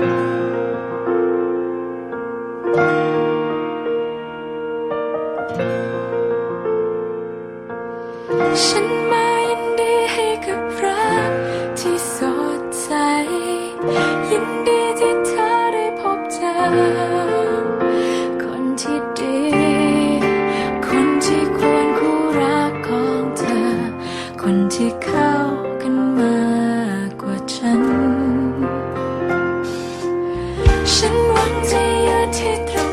ฉันมายินดีให้กับรักที่สดใส ฉันหวังจะยืนที่ตรง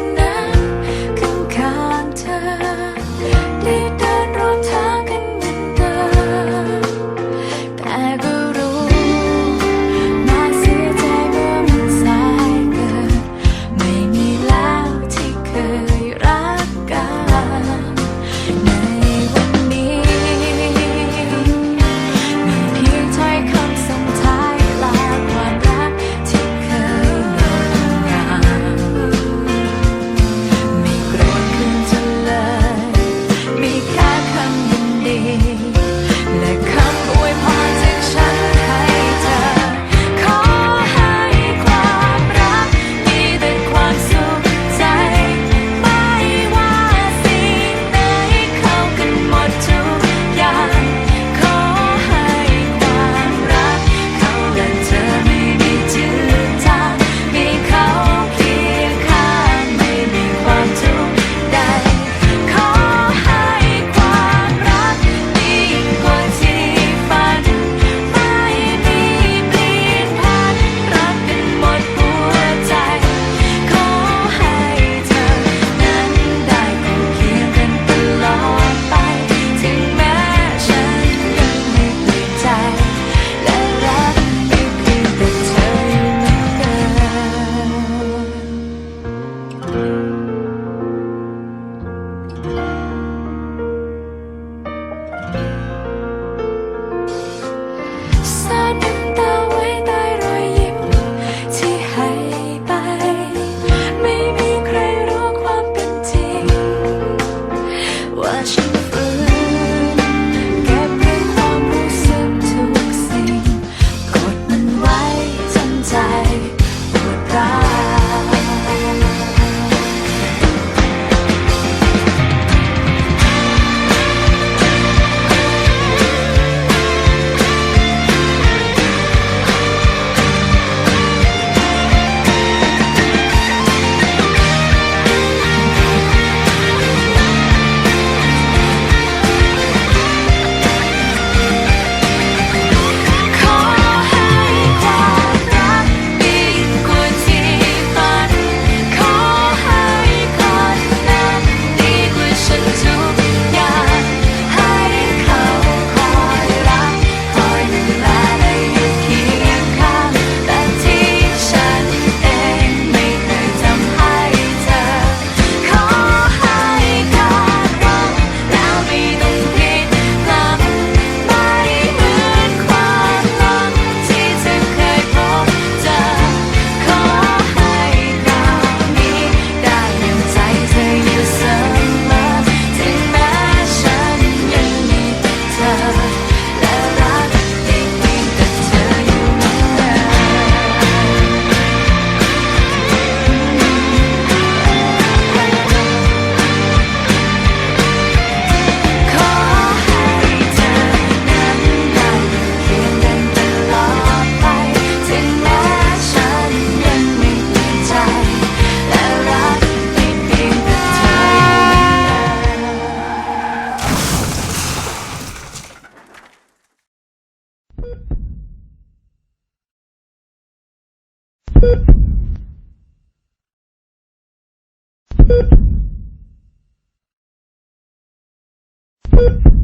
watching. Thank you.